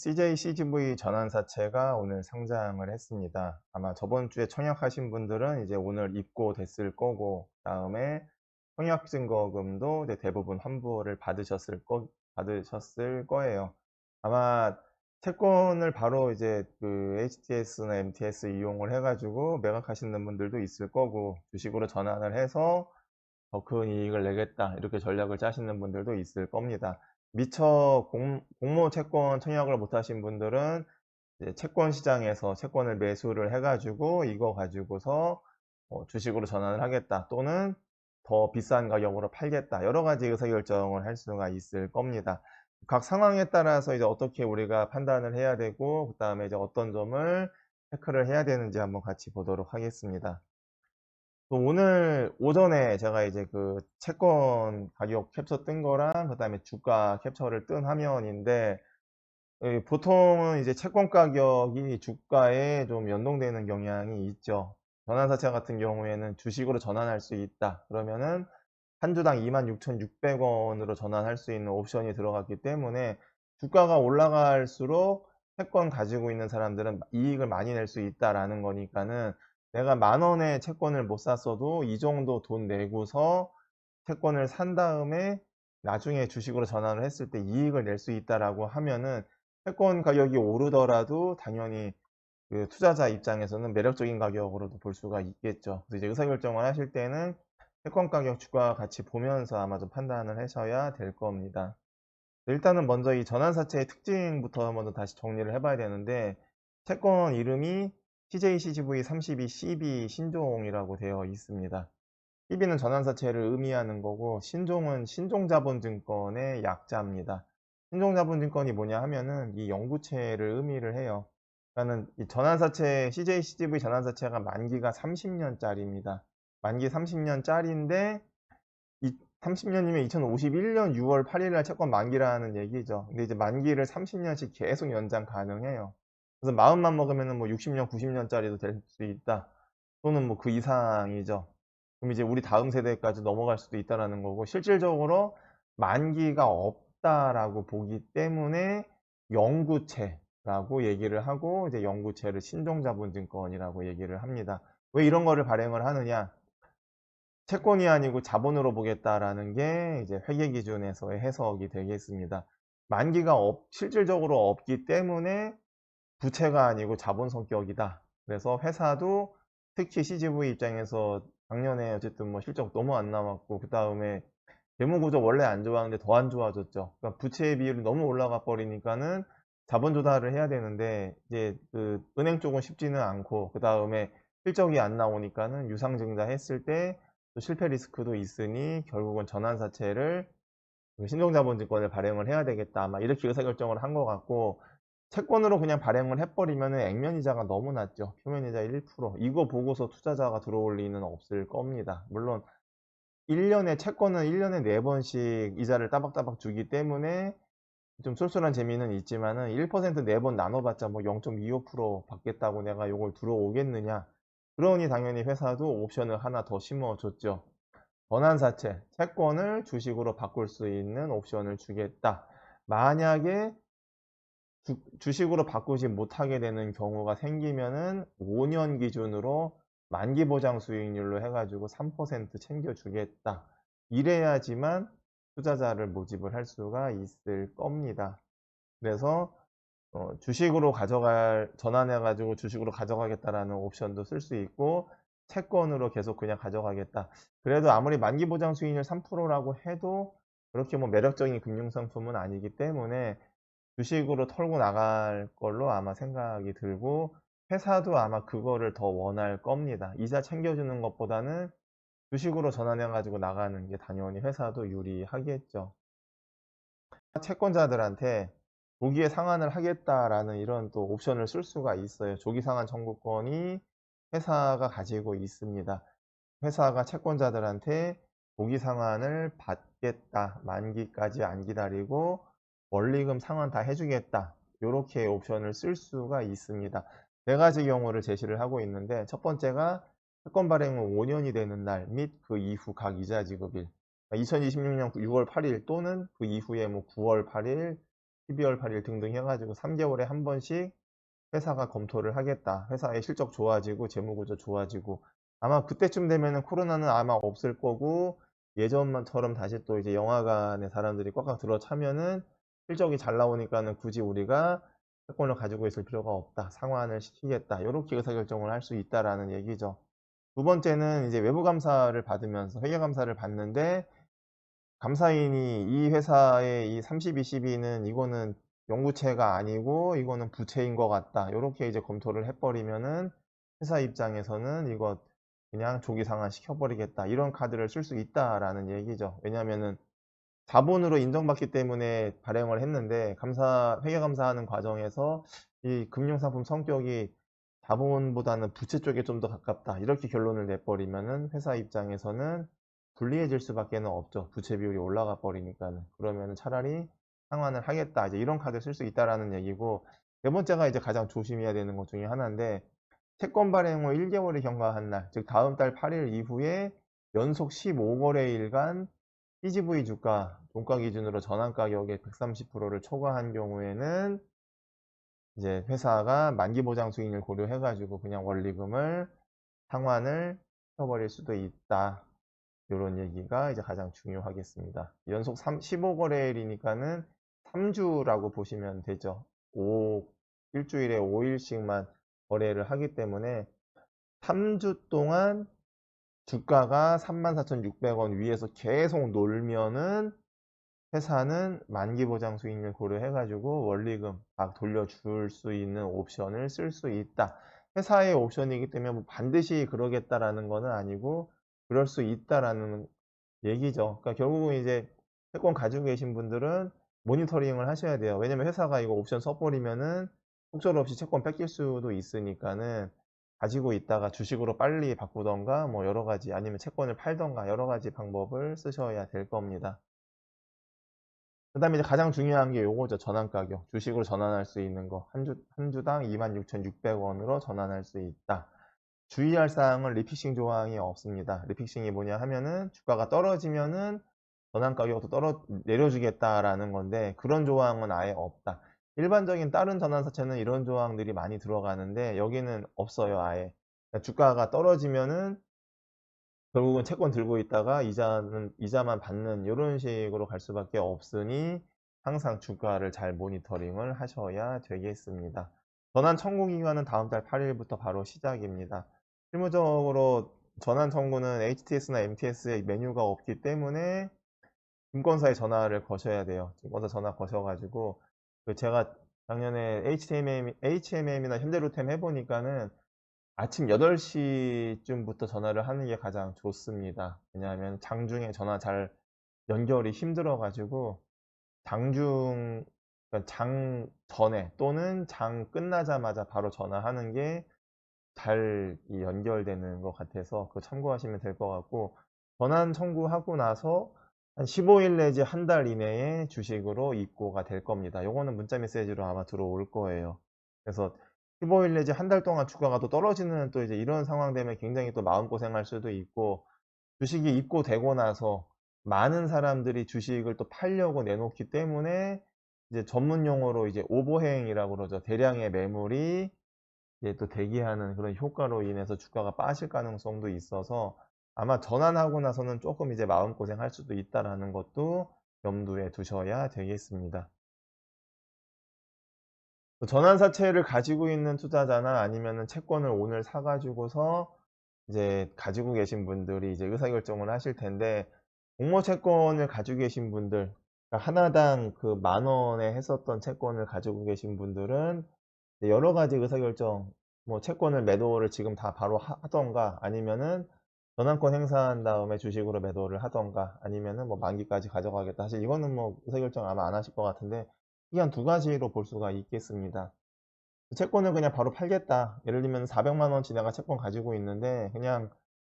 CJ CGV 전환사채가 오늘 상장을 했습니다. 아마 저번 주에 청약하신 분들은 이제 오늘 입고 됐을 거고, 다음에 청약 증거금도 이제 대부분 환불을 받으셨을 거, 받으셨을 거예요. 아마 채권을 바로 이제 그 HTS나 MTS 이용을 해가지고 매각하시는 분들도 있을 거고, 주식으로 전환을 해서 더 큰 이익을 내겠다. 이렇게 전략을 짜시는 분들도 있을 겁니다. 미처 공, 모 채권 청약을 못하신 분들은 채권 시장에서 채권을 매수를 해가지고 이거 가지고서 어, 주식으로 전환을 하겠다 또는 더 비싼 가격으로 팔겠다 여러 가지 의사결정을 할 수가 있을 겁니다. 각 상황에 따라서 이제 어떻게 우리가 판단을 해야 되고 그 다음에 이제 어떤 점을 체크를 해야 되는지 한번 같이 보도록 하겠습니다. 오늘 오전에 제가 이제 그 채권 가격 캡처 뜬 거랑 그 다음에 주가 캡처를 뜬 화면인데 보통은 이제 채권 가격이 주가에 좀 연동되는 경향이 있죠. 전환사채 같은 경우에는 주식으로 전환할 수 있다. 그러면은 한 주당 26,600원으로 전환할 수 있는 옵션이 들어갔기 때문에 주가가 올라갈수록 채권 가지고 있는 사람들은 이익을 많이 낼 수 있다라는 거니까는 내가 만 원의 채권을 못 샀어도 이 정도 돈 내고서 채권을 산 다음에 나중에 주식으로 전환을 했을 때 이익을 낼 수 있다라고 하면은 채권 가격이 오르더라도 당연히 그 투자자 입장에서는 매력적인 가격으로도 볼 수가 있겠죠. 그래서 이제 의사결정을 하실 때는 채권 가격 주가 같이 보면서 아마 좀 판단을 하셔야 될 겁니다. 일단은 먼저 이 전환사채의 특징부터 한번 다시 정리를 해봐야 되는데 채권 이름이 TJCGV32CB 신종이라고 되어 있습니다. CB는 전환사채를 의미하는 거고 신종은 신종자본증권의 약자입니다. 신종자본증권이 뭐냐 하면은 이 영구채를 의미를 해요. 그러니까는 이 전환사채 CJCGV 전환사채가 만기가 30년짜리입니다. 만기 30년짜리인데 이 30년이면 2051년 6월 8일 날 채권 만기라는 얘기죠. 근데 이제 만기를 30년씩 계속 연장 가능해요. 그래서 마음만 먹으면 뭐 60년, 90년짜리도 될 수 있다. 또는 뭐 그 이상이죠. 그럼 이제 우리 다음 세대까지 넘어갈 수도 있다라는 거고 실질적으로 만기가 없다라고 보기 때문에 영구채라고 얘기를 하고 이제 영구채를 신종자본증권이라고 얘기를 합니다. 왜 이런 거를 발행을 하느냐? 채권이 아니고 자본으로 보겠다라는 게 이제 회계 기준에서의 해석이 되겠습니다. 만기가 없, 실질적으로 없기 때문에 부채가 아니고 자본 성격이다. 그래서 회사도 특히 CGV 입장에서 작년에 어쨌든 뭐 실적 너무 안 남았고 그 다음에 재무구조 원래 안 좋았는데 더 안 좋아졌죠. 그러니까 부채 비율이 너무 올라가 버리니까는 자본 조달을 해야 되는데 이제 그 은행 쪽은 쉽지는 않고 그 다음에 실적이 안 나오니까는 유상증자 했을 때 실패 리스크도 있으니 결국은 전환사채를 그 신종자본증권을 발행을 해야 되겠다. 아마 이렇게 의사결정을 한 것 같고 채권으로 그냥 발행을 해버리면 액면 이자가 너무 낮죠. 표면 이자 1%. 이거 보고서 투자자가 들어올 리는 없을 겁니다. 물론 1년에 채권은 1년에 4번씩 이자를 따박따박 주기 때문에 좀 쏠쏠한 재미는 있지만은 1% 4번 나눠봤자 뭐 0.25% 받겠다고 내가 이걸 들어오겠느냐. 그러니 당연히 회사도 옵션을 하나 더 심어줬죠. 전환사채, 채권을 주식으로 바꿀 수 있는 옵션을 주겠다. 만약에 주, 식으로 바꾸지 못하게 되는 경우가 생기면은 5년 기준으로 만기 보장 수익률로 해가지고 3% 챙겨주겠다. 이래야지만 투자자를 모집을 할 수가 있을 겁니다. 그래서 어, 주식으로 가져갈 전환해가지고 주식으로 가져가겠다라는 옵션도 쓸 수 있고 채권으로 계속 그냥 가져가겠다. 그래도 아무리 만기 보장 수익률 3%라고 해도 그렇게 뭐 매력적인 금융상품은 아니기 때문에 주식으로 털고 나갈 걸로 아마 생각이 들고 회사도 아마 그거를 더 원할 겁니다. 이자 챙겨주는 것보다는 주식으로 전환해 가지고 나가는 게 당연히 회사도 유리하겠죠. 채권자들한테 조기에 상환을 하겠다라는 이런 또 옵션을 쓸 수가 있어요. 조기 상환 청구권이 회사가 가지고 있습니다. 회사가 채권자들한테 조기 상환을 받겠다. 만기까지 안 기다리고 원리금 상환 다 해주겠다. 이렇게 옵션을 쓸 수가 있습니다. 네 가지 경우를 제시를 하고 있는데 첫 번째가 채권 발행 후 5년이 되는 날 및 그 이후 각 이자 지급일 2026년 6월 8일 또는 그 이후에 뭐 9월 8일, 12월 8일 등등 해가지고 3개월에 한 번씩 회사가 검토를 하겠다. 회사의 실적 좋아지고 재무구조 좋아지고 아마 그때쯤 되면은 코로나는 아마 없을 거고 예전만처럼 다시 또 이제 영화관에 사람들이 꽉꽉 들어차면은 실적이 잘 나오니까는 굳이 우리가 채권을 가지고 있을 필요가 없다. 상환을 시키겠다. 이렇게 의사결정을 할 수 있다라는 얘기죠. 두 번째는 이제 외부 감사를 받으면서 회계 감사를 받는데 감사인이 이 회사의 이 32, 12는 이거는 연구체가 아니고 이거는 부채인 것 같다. 이렇게 이제 검토를 해버리면은 회사 입장에서는 이거 그냥 조기 상환 시켜버리겠다. 이런 카드를 쓸 수 있다라는 얘기죠. 왜냐면은 자본으로 인정받기 때문에 발행을 했는데 감사 회계 감사하는 과정에서 이 금융상품 성격이 자본보다는 부채 쪽에 좀 더 가깝다. 이렇게 결론을 내버리면은 회사 입장에서는 불리해질 수밖에 없죠. 부채 비율이 올라가 버리니까는. 그러면은 차라리 상환을 하겠다. 이제 이런 카드를 쓸수 있다라는 얘기고 네 번째가 이제 가장 조심해야 되는 것 중에 하나인데 채권 발행 후 1개월이 경과한 날, 즉 다음 달 8일 이후에 연속 15거래일간 CGV 주가 종가 기준으로 전환 가격의 130%를 초과한 경우에는 이제 회사가 만기 보장 수익률 고려해 가지고 그냥 원리금을 상환을 시켜버릴 수도 있다. 이런 얘기가 이제 가장 중요하겠습니다. 연속 15거래일이니까는 3주라고 보시면 되죠. 5, 일주일에 5일씩만 거래를 하기 때문에 3주 동안 주가가 34,600원 위에서 계속 놀면은 회사는 만기 보장 수익률 고려해 가지고 원리금 막 돌려줄 수 있는 옵션을 쓸 수 있다. 회사의 옵션이기 때문에 뭐 반드시 그러겠다라는 거는 아니고 그럴 수 있다라는 얘기죠. 그러니까 결국은 이제 채권 가지고 계신 분들은 모니터링을 하셔야 돼요. 왜냐면 회사가 이거 옵션 써버리면은 속절없이 채권 뺏길 수도 있으니까는 가지고 있다가 주식으로 빨리 바꾸던가 뭐 여러 가지 아니면 채권을 팔던가 여러 가지 방법을 쓰셔야 될 겁니다. 그 다음에 이제 가장 중요한 게 요거죠. 전환 가격. 주식으로 전환할 수 있는 거. 한 주, 한 주당 26,600원으로 전환할 수 있다. 주의할 사항은 리픽싱 조항이 없습니다. 리픽싱이 뭐냐 하면은 주가가 떨어지면은 전환 가격도 떨어 내려주겠다라는 건데 그런 조항은 아예 없다. 일반적인 다른 전환사채는 이런 조항들이 많이 들어가는데 여기는 없어요 아예 그러니까 주가가 떨어지면은 결국은 채권 들고 있다가 이자는 이자만 받는 이런 식으로 갈 수밖에 없으니 항상 주가를 잘 모니터링을 하셔야 되겠습니다. 전환 청구 기간은 다음 달 8일부터 바로 시작입니다. 실무적으로 전환 청구는 HTS나 MTS에 메뉴가 없기 때문에 증권사에 전화를 거셔야 돼요. 증권사 전화 거셔가지고 그 제가 작년에 HMM, HMM이나 현대로템 해보니까는 아침 8시쯤부터 전화를 하는 게 가장 좋습니다. 왜냐하면 장중에 전화 잘 연결이 힘들어가지고 장중, 그러니까 장 전에 또는 장 끝나자마자 바로 전화하는 게 잘 연결되는 것 같아서 그거 참고하시면 될 것 같고 전환 청구하고 나서 한 15일 내지 한 달 이내에 주식으로 입고가 될 겁니다. 요거는 문자 메시지로 아마 들어올 거예요. 그래서 15일 내지 한 달 동안 주가가 또 떨어지는 또 이제 이런 상황 되면 굉장히 또 마음고생할 수도 있고 주식이 입고되고 나서 많은 사람들이 주식을 또 팔려고 내놓기 때문에 이제 전문 용어로 이제 오버행이라고 그러죠. 대량의 매물이 이제 또 대기하는 그런 효과로 인해서 주가가 빠질 가능성도 있어서 아마 전환하고 나서는 조금 이제 마음고생 할 수도 있다라는 것도 염두에 두셔야 되겠습니다. 전환사채를 가지고 있는 투자자나 아니면은 채권을 오늘 사가지고서 이제 가지고 계신 분들이 이제 의사결정을 하실 텐데 공모 채권을 가지고 계신 분들 그러니까 하나당 그 만 원에 했었던 채권을 가지고 계신 분들은 여러 가지 의사결정 뭐 채권을 매도를 지금 다 바로 하던가 아니면은 전환권 행사한 다음에 주식으로 매도를 하던가 아니면은 뭐 만기까지 가져가겠다. 사실 이거는 뭐 의사결정 아마 안 하실 것 같은데 이게 한두 가지로 볼 수가 있겠습니다. 채권을 그냥 바로 팔겠다. 예를 들면 400만 원치 내가 채권 가지고 있는데 그냥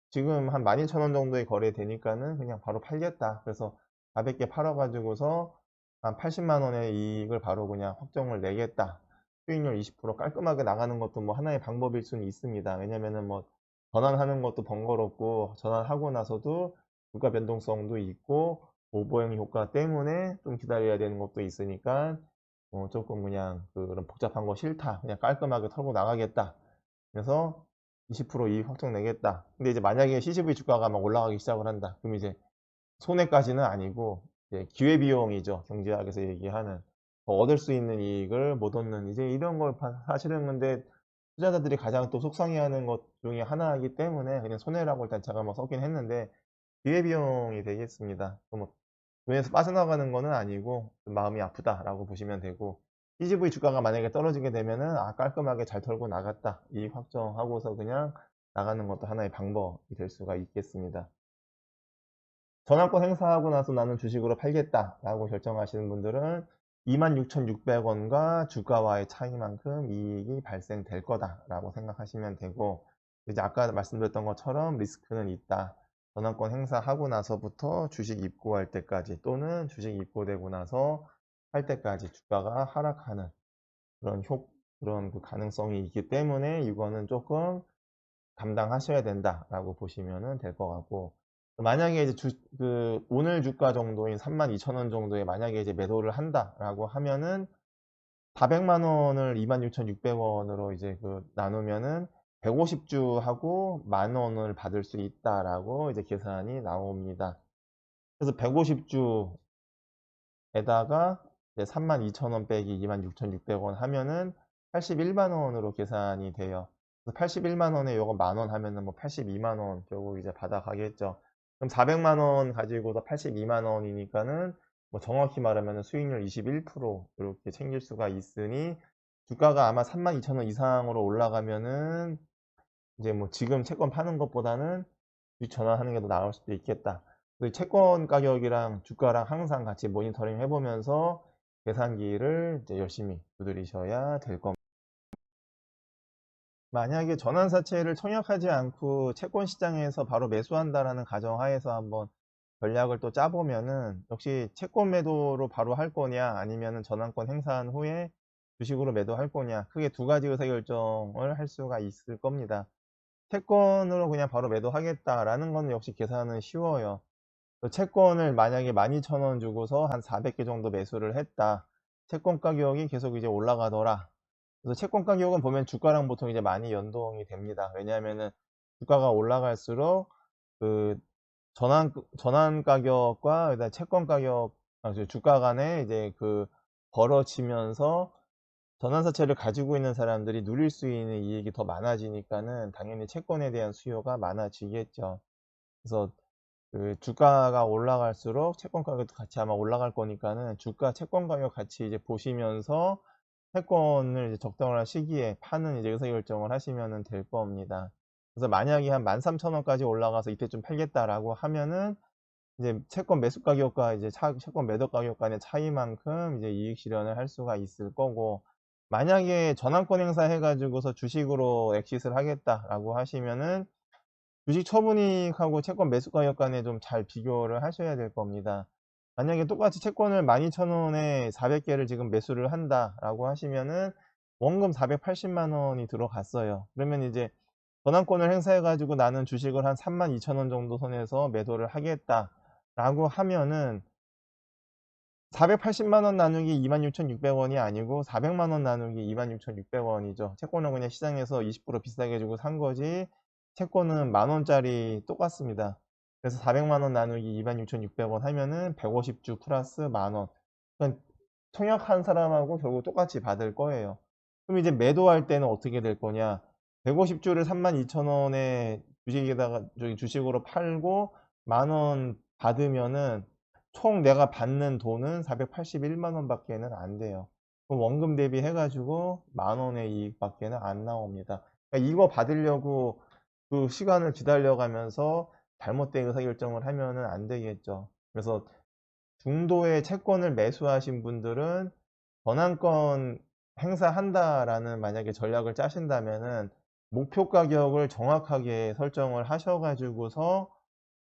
지금 한 12,000원 정도의 거래 되니까는 그냥 바로 팔겠다. 그래서 가볍게 팔아가지고서 한 80만 원의 이익을 바로 그냥 확정을 내겠다. 수익률 20% 깔끔하게 나가는 것도 뭐 하나의 방법일 수는 있습니다. 왜냐면은 뭐 전환하는 것도 번거롭고 전환하고 나서도 주가 변동성도 있고 오버행 효과 때문에 좀 기다려야 되는 것도 있으니까 어, 조금 그냥 그런 복잡한 거 싫다. 그냥 깔끔하게 털고 나가겠다. 그래서 20% 이익 확정 내겠다. 근데 이제 만약에 CCV 주가가 막 올라가기 시작을 한다. 그럼 이제 손해까지는 아니고 이제 기회비용이죠. 경제학에서 얘기하는 더 얻을 수 있는 이익을 못 얻는 이제 이런 걸 파- 사실은 근데 투자자들이 가장 또 속상해하는 것 중에 하나이기 때문에 그냥 손해라고 일단 제가 뭐 썼긴 했는데 기회 비용이 되겠습니다. 그뭐 돈에서 빠져나가는 거는 아니고 좀 마음이 아프다라고 보시면 되고 CGV 주가가 만약에 떨어지게 되면은 아 깔끔하게 잘 털고 나갔다 이익 확정하고서 그냥 나가는 것도 하나의 방법이 될 수가 있겠습니다. 전환권 행사하고 나서 나는 주식으로 팔겠다라고 결정하시는 분들은 26,600원과 주가와의 차이만큼 이익이 발생될 거다라고 생각하시면 되고 이제 아까 말씀드렸던 것처럼 리스크는 있다. 전환권 행사하고 나서부터 주식 입고할 때까지 또는 주식 입고되고 나서 할 때까지 주가가 하락하는 그런 효 그런 그 가능성이 있기 때문에 이거는 조금 감당하셔야 된다라고 보시면 될 것 같고 만약에 이제 주, 그 오늘 주가 정도인 32,000원 정도에 만약에 이제 매도를 한다라고 하면은 400만 원을 26,600원으로 이제 그 나누면은 150주하고 만 원을 받을 수 있다라고 이제 계산이 나옵니다. 그래서 150주에다가 32,000원 빼기 26,600원 하면은 81만 원으로 계산이 돼요. 그래서 81만 원에 요거 만 원 하면은 뭐 82만 원 결국 이제 받아가겠죠. 그럼 400만 원 가지고도 82만 원이니까는 뭐 정확히 말하면 수익률 21% 이렇게 챙길 수가 있으니 주가가 아마 32,000원 이상으로 올라가면은 이제 뭐 지금 채권 파는 것보다는 주식 전환하는 게 더 나을 수도 있겠다. 그 채권 가격이랑 주가랑 항상 같이 모니터링 해보면서 계산기를 이제 열심히 두드리셔야 될 겁니다. 만약에 전환사채를 청약하지 않고 채권 시장에서 바로 매수한다라는 가정하에서 한번 전략을 또 짜보면은 역시 채권 매도로 바로 할 거냐 아니면은 전환권 행사한 후에 주식으로 매도할 거냐 크게 두 가지 의사결정을 할 수가 있을 겁니다. 채권으로 그냥 바로 매도하겠다라는 건 역시 계산은 쉬워요. 그 채권을 만약에 12,000원 주고서 한 400개 정도 매수를 했다. 채권 가격이 계속 이제 올라가더라. 그래서 채권 가격은 보면 주가랑 보통 이제 많이 연동이 됩니다. 왜냐하면은 주가가 올라갈수록 그 전환 전환 가격과 그다음 채권 가격 아, 저 주가 간에 이제 그 벌어지면서 전환사채를 가지고 있는 사람들이 누릴 수 있는 이익이 더 많아지니까는 당연히 채권에 대한 수요가 많아지겠죠. 그래서 그 주가가 올라갈수록 채권 가격도 같이 아마 올라갈 거니까는 주가 채권 가격 같이 이제 보시면서 채권을 이제 적당한 시기에 파는 이제 의사결정을 하시면 될 겁니다. 그래서 만약에 한 13,000원까지 올라가서 이때 좀 팔겠다라고 하면은 이제 채권 매수 가격과 이제 차, 채권 매도 가격 간의 차이만큼 이제 이익 실현을 할 수가 있을 거고 만약에 전환권 행사 해가지고서 주식으로 엑시스를 하겠다라고 하시면은 주식 처분이익하고 채권 매수 가격 간에 좀 잘 비교를 하셔야 될 겁니다. 만약에 똑같이 채권을 12,000원에 400개를 지금 매수를 한다라고 하시면은 원금 480만 원이 들어갔어요. 그러면 이제 전환권을 행사해 가지고 나는 주식을 한 32,000원 정도 선에서 매도를 하겠다라고 하면은 480만 원 나누기 26,600원이 아니고 400만 원 나누기 26,600원이죠. 채권은 그냥 시장에서 20% 비싸게 주고 산 거지 채권은 만 원짜리 똑같습니다. 그래서 400만 원 나누기 26,600원 하면은 150주 플러스 만 원. 그러니까 청약한 사람하고 결국 똑같이 받을 거예요. 그럼 이제 매도할 때는 어떻게 될 거냐? 150주를 32,000원에 주식에다가 저기 주식으로 팔고 만원 받으면은 총 내가 받는 돈은 481만 원 밖에는 안 돼요. 그럼 원금 대비 해가지고 만 원의 이익 밖에는 안 나옵니다. 그러니까 이거 받으려고 그 시간을 기다려가면서 잘못된 의사결정을 하면은 안 되겠죠. 그래서 중도의 채권을 매수하신 분들은 전환권 행사한다라는 만약에 전략을 짜신다면은 목표 가격을 정확하게 설정을 하셔가지고서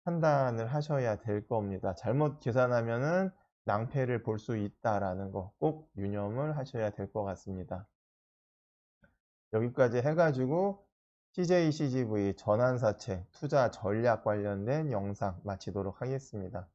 판단을 하셔야 될 겁니다. 잘못 계산하면은 낭패를 볼 수 있다라는 거 꼭 유념을 하셔야 될 것 같습니다. 여기까지 해가지고 CJ CGV 전환사채 투자 전략 관련된 영상 마치도록 하겠습니다.